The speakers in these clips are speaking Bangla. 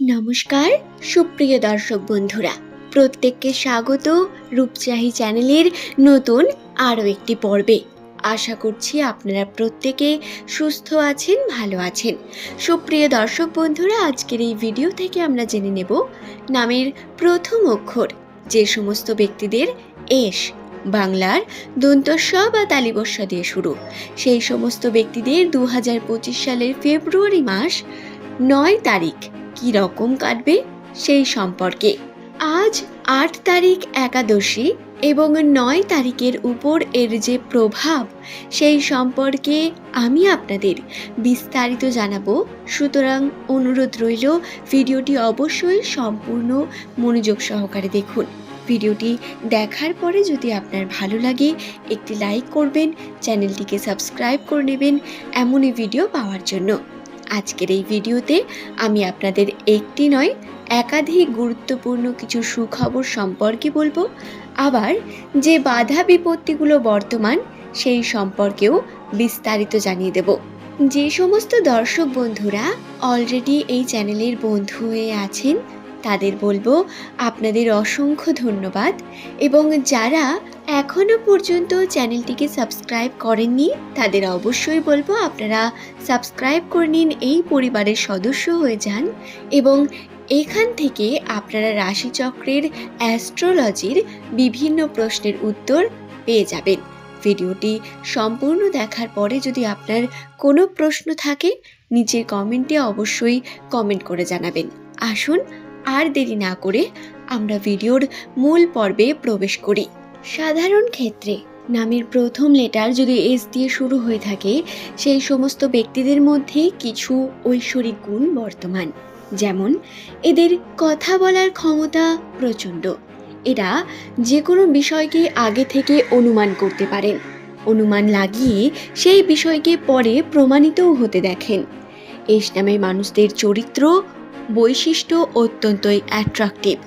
নমস্কার, সুপ্রিয় দর্শক বন্ধুরা। প্রত্যেককে স্বাগত রূপচাহি চ্যানেলের নতুন আরও একটি পর্বে। আশা করছি আপনারা প্রত্যেকে সুস্থ আছেন, ভালো আছেন। সুপ্রিয় দর্শক বন্ধুরা, আজকের এই ভিডিও থেকে আমরা জেনে নেব নামের প্রথম অক্ষর, যে সমস্ত ব্যক্তিদের এস, বাংলার দন্তস্ব বা তালিবস্য দিয়ে শুরু। সেই সমস্ত ব্যক্তিদের দু হাজার পঁচিশ সালের ফেব্রুয়ারি মাস নয় তারিখ। কি রকম কাটবে সেই সম্পর্কে। আজ আট তারিখ একাদশী এবং নয় তারিখের উপর এর যে প্রভাব সেই সম্পর্কে আমি আপনাদের বিস্তারিত জানাব। সুতরাং অনুরোধ রইল, ভিডিওটি অবশ্যই সম্পূর্ণ মনোযোগ সহকারে দেখুন। ভিডিওটি দেখার পরে যদি আপনার ভালো লাগে, একটি লাইক করবেন, চ্যানেলটিকে সাবস্ক্রাইব করে নেবেন এমনই ভিডিও পাওয়ার জন্য। আজকের এই ভিডিওতে আমি আপনাদের একটি নয়, একাধিক গুরুত্বপূর্ণ কিছু সুখবর সম্পর্কে বলব। আবার যে বাধা বিপত্তিগুলো বর্তমান, সেই সম্পর্কেও বিস্তারিত জানিয়ে দেব। যে সমস্ত দর্শক বন্ধুরা অলরেডি এই চ্যানেলের বন্ধু হয়ে আছেন তাদের বলব, আপনাদের অসংখ্য ধন্যবাদ। এবং যারা এখনও পর্যন্ত চ্যানেলটিকে সাবস্ক্রাইব করেননি, তাদের অবশ্যই বলব আপনারা সাবস্ক্রাইব করে নিন এই পরিবারের সদস্য হয়ে যান। এবং এখান থেকে আপনারা রাশিচক্রের অ্যাস্ট্রোলজির বিভিন্ন প্রশ্নের উত্তর পেয়ে যাবেন। ভিডিওটি সম্পূর্ণ দেখার পরে যদি আপনার কোনো প্রশ্ন থাকে, নিচের কমেন্টে অবশ্যই কমেন্ট করে জানাবেন। আসুন আর দেরি না করে আমরা ভিডিওর মূল পর্বে প্রবেশ করি। সাধারণ ক্ষেত্রে নামের প্রথম লেটার যদি এস দিয়ে শুরু হয়ে থাকে, সেই সমস্ত ব্যক্তিদের মধ্যে কিছু ঐশ্বরিক গুণ বর্তমান। যেমন, এদের কথা বলার ক্ষমতা প্রচণ্ড। এরা যে কোনো বিষয়কে আগে থেকে অনুমান করতে পারেন। অনুমান লাগিয়ে সেই বিষয়কে পরে প্রমাণিতও হতে দেখেন। এস নামের মানুষদের চরিত্র বৈশিষ্ট্য অত্যন্তই অ্যাট্রাকটিভ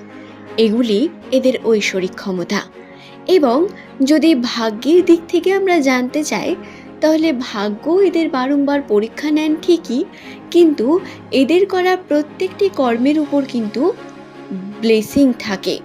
এগুলি এদের ঐশ্বরিক ক্ষমতা। এবং যদি ভাগ্যের দিক থেকে আমরা জানতে চাই, তাহলে ভাগ্য এদের বারংবার পরীক্ষা নেন ঠিকই, কিন্তু এদের করা প্রত্যেকটি কর্মের উপর কিন্তু ব্লেসিং থাকে।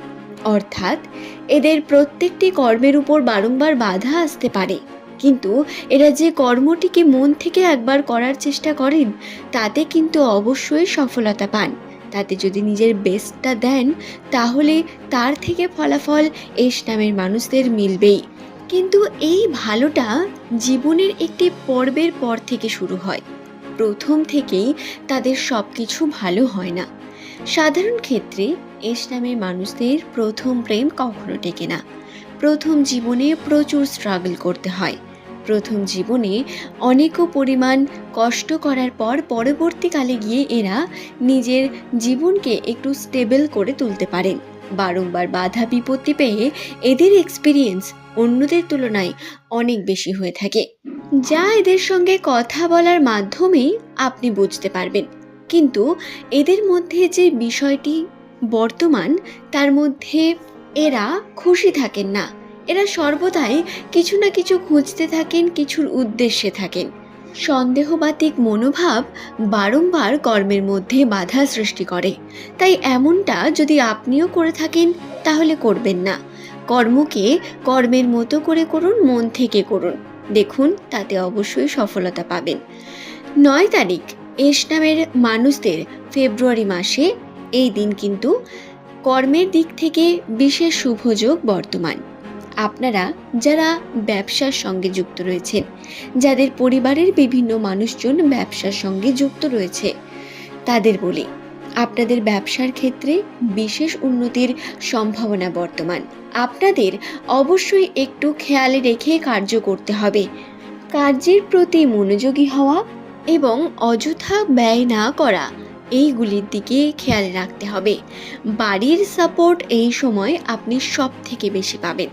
অর্থাৎ এদের প্রত্যেকটি কর্মের উপর বারংবার বাধা আসতে পারে। কিন্তু এরা যে কর্মটিকে মন থেকে একবার করার চেষ্টা করেন, তাতে কিন্তু অবশ্যই সফলতা পান। তাতে যদি নিজের বেস্টটা দেন, তাহলে তার থেকে ফলাফল এস নামের মানুষদের মিলবেই। কিন্তু এই ভালোটা জীবনের একটি পর্বের পর থেকে শুরু হয়। প্রথম থেকেই তাদের সব কিছু ভালো হয় না। সাধারণ ক্ষেত্রে এস নামের মানুষদের প্রথম প্রেম কখনো টেকে না। প্রথম জীবনে প্রচুর স্ট্রাগল করতে হয়। প্রথম জীবনে অনেকও পরিমাণ কষ্ট করার পর পরবর্তীকালে গিয়ে এরা নিজের জীবনকে একটু স্টেবল করে তুলতে পারেন। বারংবার বাধা বিপত্তি পেয়ে এদের এক্সপিরিয়েন্স অন্যদের তুলনায় অনেক বেশি হয়ে থাকে। যা এদের সঙ্গে কথা বলার মাধ্যমেই আপনি বুঝতে পারবেন। কিন্তু এদের মধ্যে যে বিষয়টি বর্তমান, তার মধ্যে এরা খুশি থাকেন না। এরা সর্বদাই কিছু না কিছু খুঁজতে থাকেন কিছুর উদ্দেশ্যে থাকেন। সন্দেহবাতিক মনোভাব বারংবার কর্মের মধ্যে বাধা সৃষ্টি করে। তাই এমনটা যদি আপনিও করে থাকেন, তাহলে করবেন না। কর্মকে কর্মের মতো করে করুন, মন থেকে করুন। দেখুন, তাতে অবশ্যই সফলতা পাবেন। নয় তারিখ এস নামের মানুষদের ফেব্রুয়ারি মাসে এই দিন কিন্তু কর্মের দিক থেকে বিশেষ শুভযোগ বর্তমান। আপনারা যারা ব্যবসার সঙ্গে যুক্ত রয়েছেন, যাদের পরিবারের বিভিন্ন মানুষজন ব্যবসার সঙ্গে যুক্ত রয়েছে, তাদের বলি, আপনাদের ব্যবসার ক্ষেত্রে বিশেষ উন্নতির সম্ভাবনা বর্তমান। আপনাদের অবশ্যই একটু খেয়ালে রেখে কার্য করতে হবে। কার্যের প্রতি মনোযোগী হওয়া এবং অযথা ব্যয় না করা এইগুলির দিকে খেয়াল রাখতে হবে। বাড়ির সাপোর্ট এই সময় আপনি সব থেকে বেশি পাবেন।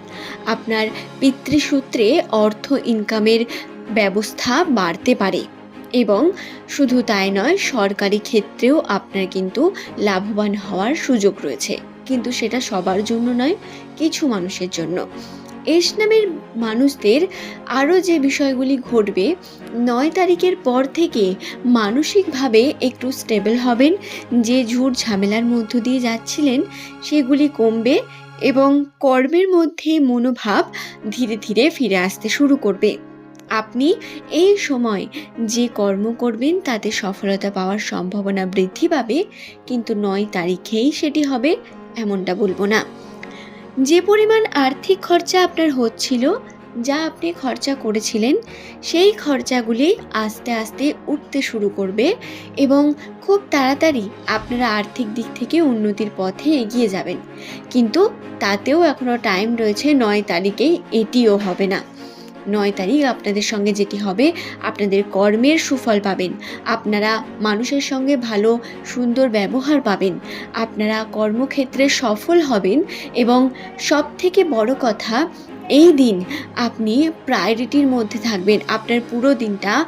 আপনার পিতৃসূত্রে অর্থ ইনকামের ব্যবস্থা বাড়তে পারে এবং শুধু তাই নয়, সরকারি ক্ষেত্রেও আপনার কিন্তু লাভবান হওয়ার সুযোগ রয়েছে। কিন্তু সেটা সবার জন্য নয়, কিছু মানুষের জন্য। এস নামের মানুষদের আরও যে বিষয়গুলি ঘটবে, নয় তারিখের পর থেকে মানসিকভাবে একটু স্টেবল হবেন। যে ঝুট ঝামেলার মধ্য দিয়ে যাচ্ছিলেন, সেগুলি কমবে এবং কর্মের মধ্যে মনোভাব ধীরে ধীরে ফিরে আসতে শুরু করবে। আপনি এই সময় যে কর্ম করবেন, তাতে সফলতা পাওয়ার সম্ভাবনা বৃদ্ধি পাবে, কিন্তু নয় তারিখেই সেটি হবে, এমনটা বলব না। যে পরিমাণ আর্থিক খরচা আপনার হচ্ছিল, যা আপনি খরচা করেছিলেন, সেই খরচাগুলি আস্তে আস্তে উঠতে শুরু করবে এবং খুব তাড়াতাড়ি আপনারা আর্থিক দিক থেকে উন্নতির পথে এগিয়ে যাবেন। কিন্তু তাতেও এখনও টাইম রয়েছে নয় তারিখে, এটিও হবে না। নয় তারিখ আপনাদের সঙ্গে যেটি হবে, আপনাদের কর্মের সুফল পাবেন। আপনারা মানুষের সঙ্গে ভালো, সুন্দর ব্যবহার পাবেন। আপনারা কর্মক্ষেত্রে সফল হবেন এবং সব থেকে বড় কথা, এই দিন আপনি প্রায়োরিটির মধ্যে থাকবেন। আপনার পুরো দিনটা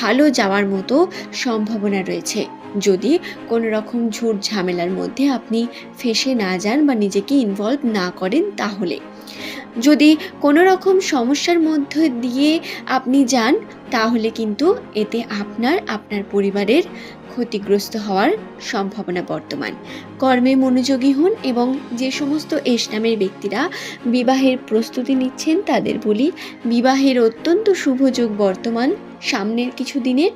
ভালো যাওয়ার মতো সম্ভাবনা রয়েছে। যদি কোনো রকম ঝুট ঝামেলার মধ্যে আপনি ফেসে না যান বা নিজেকে ইনভলভ না করেন তাহলে। যদি কোনো রকম সমস্যার মধ্যে দিয়ে আপনি যান, তাহলে কিন্তু এতে আপনার আপনার পরিবারের ক্ষতিগ্রস্ত হওয়ার সম্ভাবনা বর্তমান। কর্মে মনোযোগী হন এবং যে সমস্ত এস নামের ব্যক্তিরা বিবাহের প্রস্তুতি নিচ্ছেন, তাদের বলি, বিবাহের অত্যন্ত শুভযোগ বর্তমান। সামনের কিছু দিনে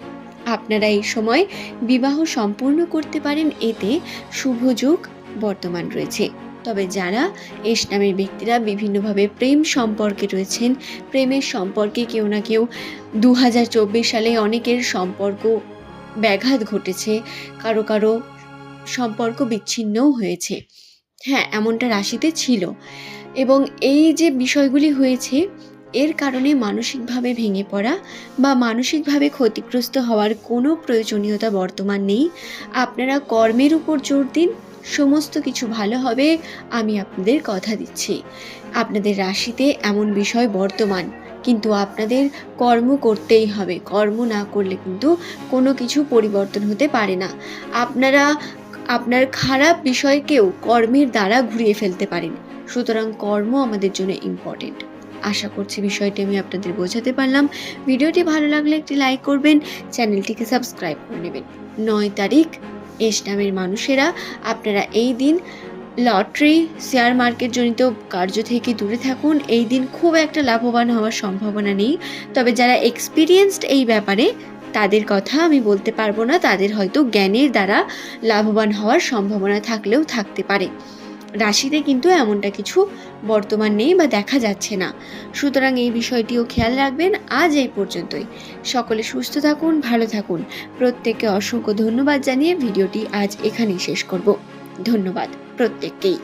আপনারা এই সময় বিবাহ সম্পূর্ণ করতে পারেন, এতে শুভযোগ বর্তমান রয়েছে। তবে যারা এস নামের ব্যক্তিরা বিভিন্নভাবে প্রেম সম্পর্কে রয়েছেন, প্রেমের সম্পর্কে কেউ না কেউ দু হাজার চব্বিশ সালে অনেকের সম্পর্ক ব্যাঘাত ঘটেছে, কারও কারও সম্পর্ক বিচ্ছিন্নও হয়েছে। হ্যাঁ এমনটা রাশিতে ছিল। এবং এই যে বিষয়গুলি হয়েছে, এর কারণে মানসিকভাবে ভেঙে পড়া বা মানসিকভাবে ক্ষতিগ্রস্ত হওয়ার কোনো প্রয়োজনীয়তা বর্তমান নেই। আপনারা কর্মের উপর জোর দিন সমস্ত কিছু ভালো হবে, আমি আপনাদের কথা দিচ্ছি। আপনাদের রাশিতে এমন বিষয় বর্তমান, কিন্তু আপনাদের কর্ম করতেই হবে। কর্ম না করলে কিন্তু কোনো কিছু পরিবর্তন হতে পারে না। আপনারা, আপনার খারাপ বিষয়কেও কর্মের দ্বারা ঘুরিয়ে ফেলতে পারেন। সুতরাং কর্ম আমাদের জন্য ইম্পর্টেন্ট আশা করছি বিষয়টি আমি আপনাদের বোঝাতে পারলাম। ভিডিওটি ভালো লাগলে একটি লাইক করবেন, চ্যানেলটিকে সাবস্ক্রাইব করে নেবেন। নয় তারিখ এস নামের মানুষেরা, আপনারা এই দিন লটারি, শেয়ার মার্কেট জনিত কার্য থেকে দূরে থাকুন। এই দিন খুব একটা লাভবান হওয়ার সম্ভাবনা নেই। তবে যারা এক্সপিরিয়েন্সড এই ব্যাপারে, তাদের কথা আমি বলতে পারব না। তাদের হয়তো জ্ঞানের দ্বারা লাভবান হওয়ার সম্ভাবনা থাকলেও থাকতে পারে। রাশিতে কিন্তু এমনটা কিছু বর্তমান নেই বা দেখা যাচ্ছে না। সুতরাং এই বিষয়টিও খেয়াল রাখবেন আজ এই পর্যন্তই। সকলে সুস্থ থাকুন, ভালো থাকুন। প্রত্যেককে অসংখ্য ধন্যবাদ জানিয়ে ভিডিওটি আজ এখানেই শেষ করব। ধন্যবাদ প্রত্যেককেই।